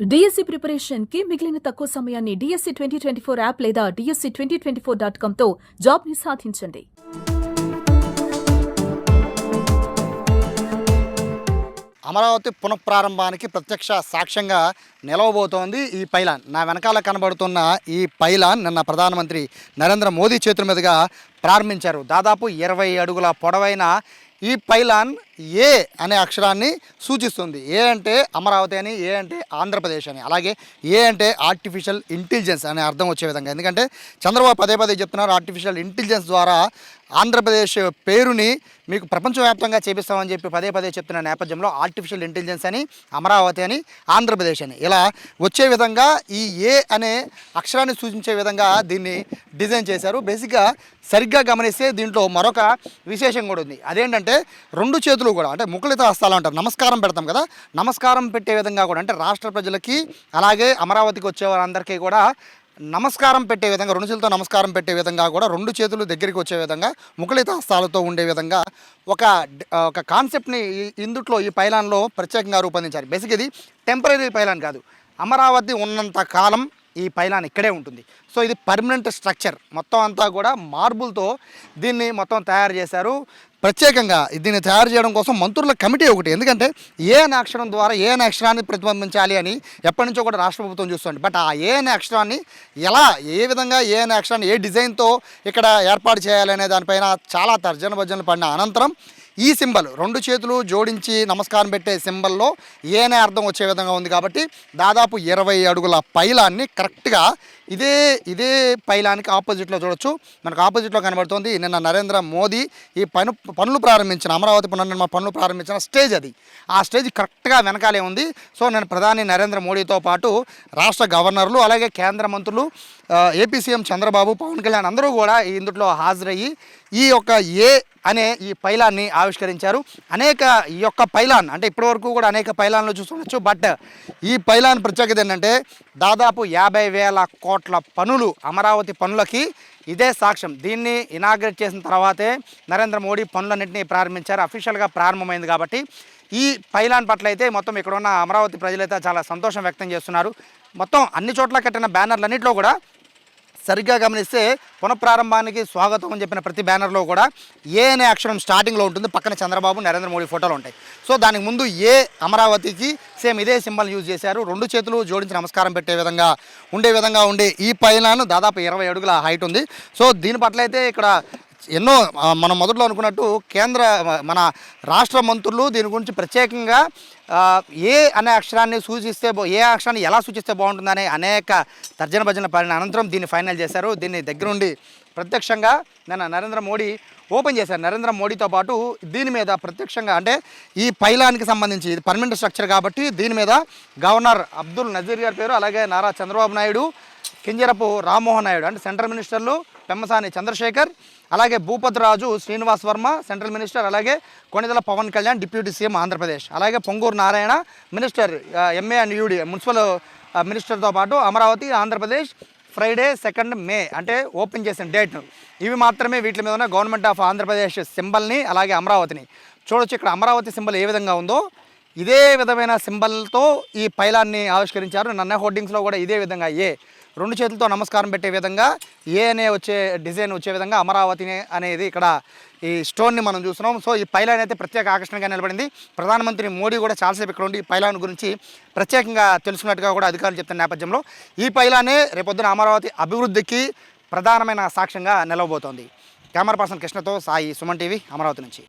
DSC ప్రిపరేషన్కి మిగిలిన తక్కువ సమయాన్ని DSC twenty twenty four app లేదా DSC twenty twenty four dot కామ్తో జాబ్ని సాధించండి అమరావతి పునఃప్రారంభానికి ప్రత్యక్ష సాక్ష్యంగా నిలవబోతోంది ఈ పైలాన్. నా వెనకాల కనబడుతున్న ఈ పైలాన్ నిన్న ప్రధానమంత్రి నరేంద్ర మోదీ చేతుల మీదుగా ప్రారంభించారు. దాదాపు ఇరవై అడుగుల పొడవైన ఈ పైలాన్ ఏ అనే అక్షరాన్ని సూచిస్తుంది. ఏ అంటే అమరావతి అని ఏ అంటే ఆంధ్రప్రదేశ్ అని. అలాగే ఏ అంటే ఆర్టిఫిషియల్ ఇంటెలిజెన్స్ అనే అర్థం వచ్చే విధంగా. ఎందుకంటే చంద్రబాబు పదే పదే చెప్తున్నారు ఆర్టిఫిషియల్ ఇంటెలిజెన్స్ ద్వారా ఆంధ్రప్రదేశ్ పేరుని మీకు ప్రపంచవ్యాప్తంగా చేపిస్తామని చెప్పి పదే పదే చెప్తున్న నేపథ్యంలో ఆర్టిఫిషియల్ ఇంటెలిజెన్స్ అని అమరావతి అని ఆంధ్రప్రదేశ్ అని. ఇలా వచ్చే విధంగా ఈ ఏ అనే అక్షరాన్ని సూచించే విధంగా దీన్ని డిజైన్ చేశారు. బేసిక్గా సరిగ్గా గమనిస్తే దీంట్లో మరొక విశేషం కూడా ఉంది. అదేంటంటే రెండు చేతులు కూడా అంటే ముకుళిత హస్తాలు అంటారు. నమస్కారం పెడతాం కదా నమస్కారం పెట్టే విధంగా కూడా అంటే రాష్ట్ర ప్రజలకి అలాగే అమరావతికి వచ్చే వారందరికీ కూడా నమస్కారం పెట్టే విధంగా రెండు చేతులతో నమస్కారం పెట్టే విధంగా కూడా రెండు చేతులు దగ్గరికి వచ్చే విధంగా ముకులిత హస్తాలతో ఉండే విధంగా ఒక ఒక కాన్సెప్ట్ని ఇందుట్లో ఈ పైలాన్లో ప్రత్యేకంగా రూపొందించారు. బేసిక్ ఇది టెంపరీ పైలాన్ కాదు. అమరావతి ఉన్నంత కాలం ఈ పైలాన్ ఇక్కడే ఉంటుంది. సో ఇది పర్మనెంట్ స్ట్రక్చర్. మొత్తం అంతా కూడా మార్బుల్తో దీన్ని మొత్తం తయారు చేశారు. ప్రత్యేకంగా దీన్ని తయారు చేయడం కోసం మంత్రుల కమిటీ ఒకటి. ఎందుకంటే ఏ అక్షరం ద్వారా ఏ అక్షరాన్ని ప్రతిబింబించాలి అని ఎప్పటి నుంచో కూడా రాష్ట్ర ప్రభుత్వం చూస్తుంది బట్ ఆ ఏ అక్షరాన్ని ఎలా ఏ విధంగా ఏ అక్షరాన్ని ఏ డిజైన్తో ఇక్కడ ఏర్పాటు చేయాలి అనే దానిపైన చాలా తర్జన భర్జనలు పడిన అనంతరం ఈ సింబల్ రెండు చేతులు జోడించి నమస్కారం పెట్టే సింబల్లో ఏనే అర్థం వచ్చే విధంగా ఉంది కాబట్టి దాదాపు ఇరవై అడుగుల పైలాన్ని కరెక్ట్గా ఇదే ఇదే పైలానికి ఆపోజిట్లో చూడొచ్చు. మనకు ఆపోజిట్లో కనబడుతోంది నిన్న నరేంద్ర మోదీ ఈ పను పనులు ప్రారంభించిన అమరావతి పునర్నిర్మాణ పనులు ప్రారంభించిన స్టేజ్ అది. ఆ స్టేజ్ కరెక్ట్గా వెనకాలే ఉంది. సో నేను ప్రధాని నరేంద్ర మోడీతో పాటు రాష్ట్ర గవర్నర్లు అలాగే కేంద్ర మంత్రులు ఏపీ సీఎం చంద్రబాబు పవన్ కళ్యాణ్ అందరూ కూడా ఇందులో హాజరయ్యి ఈ యొక్క ఏ అనే ఈ పైలాన్ని ఆవిష్కరించారు. అనేక ఈ యొక్క పైలాన్ అంటే ఇప్పటివరకు కూడా అనేక పైలాన్లు చూస్తుండొచ్చు బట్ ఈ పైలాన్ ప్రత్యేకత ఏంటంటే దాదాపు యాభై వేల కోట్ల పనులు అమరావతి పనులకి ఇదే సాక్ష్యం. దీన్ని ఇనాగ్రేట్ చేసిన తర్వాతే నరేంద్ర మోడీ పనులన్నింటినీ ప్రారంభించారు. అఫీషియల్గా ప్రారంభమైంది కాబట్టి ఈ పైలాన్ పట్ల అయితే మొత్తం ఇక్కడ ఉన్న అమరావతి ప్రజలైతే చాలా సంతోషం వ్యక్తం చేస్తున్నారు. మొత్తం అన్ని చోట్ల కట్టిన బ్యానర్లన్నింటిలో కూడా సరిగ్గా గమనిస్తే పునఃప్రారంభానికి స్వాగతం అని చెప్పిన ప్రతి బ్యానర్లో కూడా ఏ అనే అక్షరం స్టార్టింగ్లో ఉంటుంది పక్కన చంద్రబాబు నరేంద్ర మోడీ ఫోటోలు ఉంటాయి. సో దానికి ముందు ఏ అమరావతికి సేమ్ ఇదే సింబల్ యూజ్ చేశారు. రెండు చేతులు జోడించి నమస్కారం పెట్టే విధంగా ఉండే విధంగా ఉండే ఈ పైలాను దాదాపు ఇరవై అడుగుల హైట్ ఉంది. సో దీని పట్ల అయితే ఇక్కడ ఎన్నో మనం మొదట్లో అనుకున్నట్టు కేంద్ర మన రాష్ట్ర మంత్రులు దీని గురించి ప్రత్యేకంగా ఏ అనే అక్షరాన్ని సూచిస్తే ఏ అక్షరాన్ని ఎలా సూచిస్తే బాగుంటుందనే అనేక తర్జన భజన పడిన అనంతరం దీన్ని ఫైనల్ చేశారు. దీన్ని దగ్గరుండి ప్రత్యక్షంగా నిన్న నరేంద్ర మోడీ ఓపెన్ చేశారు. నరేంద్ర మోడీతో పాటు దీని మీద ప్రత్యక్షంగా అంటే ఈ పైలానికి సంబంధించి ఇది పర్మనెంట్ స్ట్రక్చర్ కాబట్టి దీని మీద గవర్నర్ అబ్దుల్ నజీర్ గారి పేరు అలాగే నారా చంద్రబాబు నాయుడు కింజరపు రామ్మోహన్ నాయుడు అంటే సెంట్రల్ మినిస్టర్లు పెమ్మసాని చంద్రశేఖర్ అలాగే భూపతిరాజు శ్రీనివాస్ వర్మ సెంట్రల్ మినిస్టర్ అలాగే కొణిదల పవన్ కళ్యాణ్ డిప్యూటీ సీఎం ఆంధ్రప్రదేశ్ అలాగే Ponguru Narayana minister MA and UD municipal మినిస్టర్తో పాటు Amaravati Andhra Pradesh Friday second May అంటే ఓపెన్ చేసిన డేట్. ఇవి మాత్రమే వీటి మీద ఉన్న గవర్నమెంట్ ఆఫ్ ఆంధ్రప్రదేశ్ సింబల్ని అలాగే అమరావతిని. చూడొచ్చు ఇక్కడ అమరావతి సింబల్ ఏ విధంగా ఉందో. ఇదే విధమైన సింబల్తో ఈ పైలాన్ని ఆవిష్కరించారు. నన్న హోర్డింగ్స్లో కూడా ఇదే విధంగా ఏ. రెండు చేతులతో నమస్కారం పెట్టే విధంగా ఏ అనే వచ్చే డిజైన్ వచ్చే విధంగా అమరావతి అనేది ఇక్కడ ఈ స్టోన్ని మనం చూస్తున్నాం. సో ఈ పైలాన్ అయితే ప్రత్యేక ఆకర్షణగా నిలబడింది. ప్రధానమంత్రి మోడీ కూడా చాలాసేపు ఇక్కడ ఉండి ఈ పైలాన్ గురించి ప్రత్యేకంగా తెలుసుకున్నట్టుగా కూడా అధికారులు చెప్తున్న నేపథ్యంలో ఈ పైలానే రేపొద్దున అమరావతి అభివృద్ధికి ప్రధానమైన సాక్ష్యంగా నిలవబోతోంది. కెమెరా పర్సన్ కృష్ణతో సాయి సుమన్ టీవీ అమరావతి నుంచి.